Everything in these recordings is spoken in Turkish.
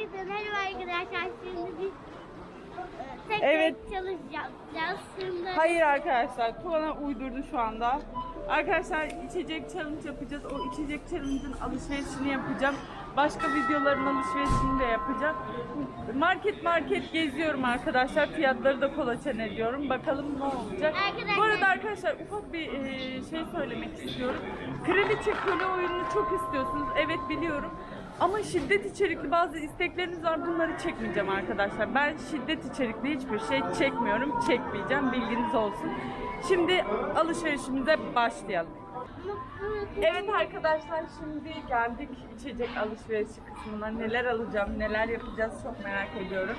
Herkese merhaba arkadaşlar. Şimdi biz e, tek Evet. çalışacağız. Şimdi Hayır arkadaşlar, Tuana uydurdu şu anda. Arkadaşlar içecek challenge yapacağız. O içecek challenge'ın alışverişini yapacağım. Başka videoların alışverişini de yapacağım. Market market geziyorum arkadaşlar. Fiyatları da kolaçan ediyorum. Bakalım ne olacak. Arkadaşlar- Bu arada arkadaşlar ufak bir e, şey söylemek istiyorum. Kraliçe köle oyununu çok istiyorsunuz. Evet biliyorum. Ama şiddet içerikli bazı istekleriniz var. Bunları çekmeyeceğim arkadaşlar. Ben şiddet içerikli hiçbir şey çekmiyorum. Çekmeyeceğim. Bilginiz olsun. Şimdi alışverişimize başlayalım. Evet arkadaşlar şimdi geldik içecek alışverişi kısmına. Neler alacağım, neler yapacağız çok merak ediyorum.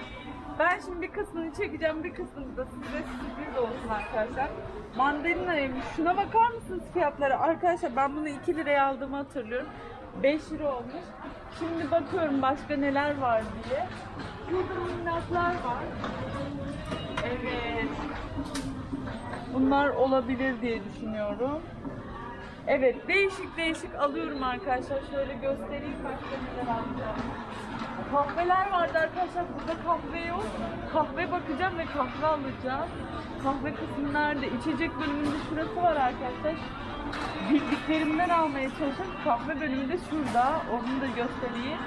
Ben şimdi bir kısmını çekeceğim, bir kısmını da size sürpriz olsun arkadaşlar. Mandalinaymış. Şuna bakar mısınız fiyatları? Arkadaşlar ben bunu 2 liraya aldığımı hatırlıyorum. 5 lira olmuş. Şimdi bakıyorum başka neler var diye. Burada minnaklar var. Evet. Bunlar olabilir diye düşünüyorum. Evet, değişik değişik alıyorum arkadaşlar. Şöyle göstereyim başka neler alacağım. Kahveler vardı arkadaşlar. Burada kahve yok. Kahve bakacağım ve kahve alacağım. Kahve kısmı nerede? İçecek bölümünde şurası var arkadaşlar. Bildiklerimden almaya çalışıyorum. Kahve bölümü de şurada. Onu da göstereyim.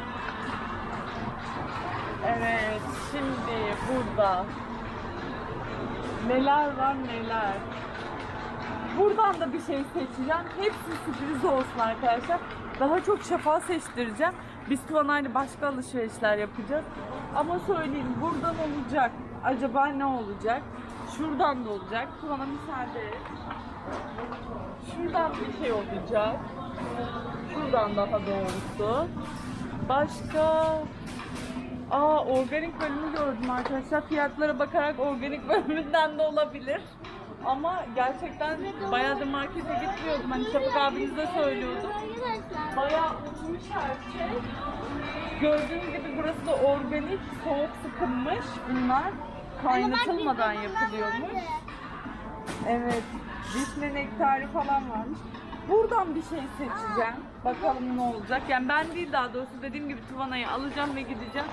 Evet, şimdi burada neler var neler. Buradan da bir şey seçeceğim. Hepsi sürpriz olsun arkadaşlar. Daha çok şafa seçtireceğim. Biz Tuvanay'la başka alışverişler yapacağız. Ama söyleyeyim buradan olacak. Acaba ne olacak? Şuradan da olacak. Tuvan'a müsaade. Şuradan bir şey olacak. Şuradan daha doğrusu. Başka... Aa organik bölümü gördüm arkadaşlar. Fiyatlara bakarak organik bölümünden de olabilir. Ama gerçekten bayağı da markete gitmiyordum. Hani Şafak abiniz de söylüyordu. Arkadaşlar Bayağı uçmuş her şey. Gördüğünüz gibi burası da organik, soğuk sıkılmış. Bunlar kaynatılmadan yapılıyormuş. Evet. Vişne nektarı falan varmış. Buradan bir şey seçeceğim. Bakalım ne olacak. Yani ben değil daha doğrusu dediğim gibi Tuvana'yı alacağım ve gideceğim.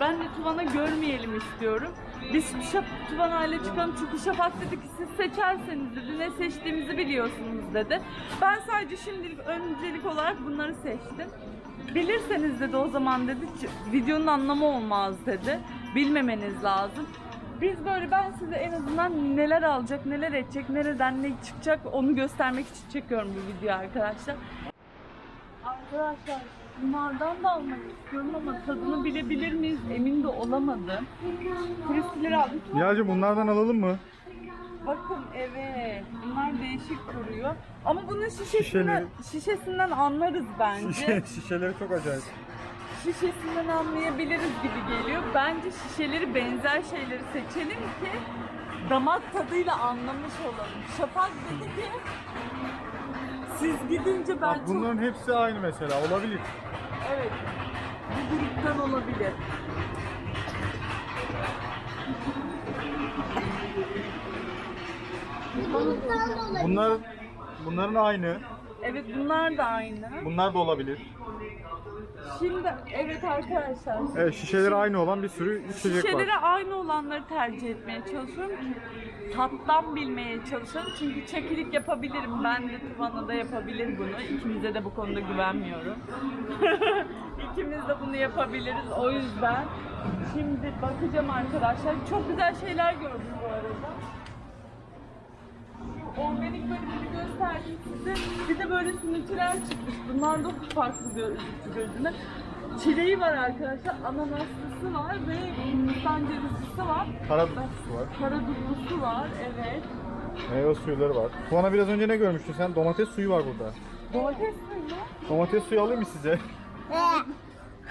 Ben de Tuvan'a görmeyelim istiyorum. Biz Şaf Tuvana ile çıkalım çünkü Şafak dedi ki siz seçerseniz dedi ne seçtiğimizi biliyorsunuz dedi. Ben sadece şimdilik öncelik olarak bunları seçtim. Bilirseniz dedi o zaman dedi "ç- videonun anlamı olmaz dedi. Bilmemeniz lazım. Biz böyle ben size en azından neler alacak, neler edecek, nereden ne çıkacak onu göstermek için çekiyorum bu videoyu arkadaşlar. Arkadaşlar bunlardan da almak istiyorum ama tadını bilebilir miyiz emin de olamadım. Kristileri aldım. Nihacım bunlardan alalım mı? Bakın evet bunlar değişik duruyor. Ama bunun şişesinden, Şişeleri- şişesinden anlarız bence. Şişe, şişeleri çok acayip. şişesinden anlayabiliriz gibi geliyor. Bence şişeleri benzer şeyleri seçelim ki damak tadıyla anlamış olalım. Şafak dedi ki siz gidince ben Bak çok... bunların hepsi aynı mesela olabilir. Evet. Bu gruptan olabilir. buluttan da olabilir. Bunlar bunların aynı. Evet bunlar da aynı. Bunlar da olabilir. Şimdi evet arkadaşlar. Evet şişeleri aynı olan bir sürü içecek Şişeleri var. aynı olanları tercih etmeye çalışıyorum ki tattan bilmeye çalışıyorum. Çünkü çekilik yapabilirim. Ben de Tuvan'a da yapabilir bunu. İkimize de bu konuda güvenmiyorum. İkimiz de bunu yapabiliriz. O yüzden şimdi bakacağım arkadaşlar. Çok güzel şeyler gördüm bu arada. Organik bölümünü gösterdim size. Bir de böyle simitiler çıkmış. Bunlar da farklı gözüktü gözüme. Çileği var arkadaşlar, ananaslısı var ve Hindistan cevizlisi var. Karadutlusu var. Karadutlusu var, evet. Meyve suyuları var. Tuana biraz önce ne görmüştün sen? Domates suyu var burada. Domates suyu mu? Domates suyu alayım mı size?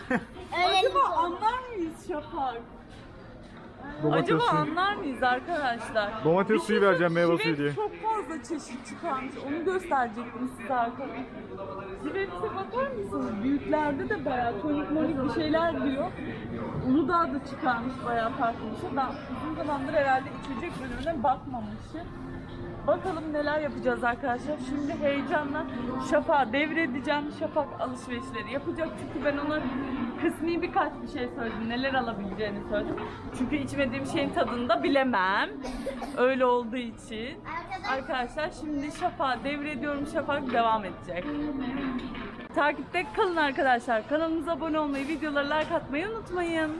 Öyle Acaba anlar mıyız Şafak? Domates Acaba suyu. anlar mıyız arkadaşlar? Domates Bir suyu şey vereceğim, meyve suyu diye. Çok fazla çeşit çıkarmış. Onu gösterecektim size arkadaşlar. Ziveps'e bakar mısınız? Büyüklerde de bayağı tonik monik bir şeyler diyor. Uludağ da çıkarmış bayağı farklı bir şey. Ben uzun zamandır herhalde içecek bölümüne bakmamışım. Bakalım neler yapacağız arkadaşlar. Şimdi heyecanla Şafak'a devredeceğim. Şafak alışverişleri yapacak. Çünkü ben ona kısmi birkaç bir şey söyledim. Neler alabileceğini söyledim. Çünkü içmediğim şeyin tadını da bilemem. Öyle olduğu için. Arkadaşlar şimdi Şafak'a devrediyorum. Şafak devam edecek. Takipte kalın arkadaşlar. Kanalımıza abone olmayı, videolara like atmayı unutmayın.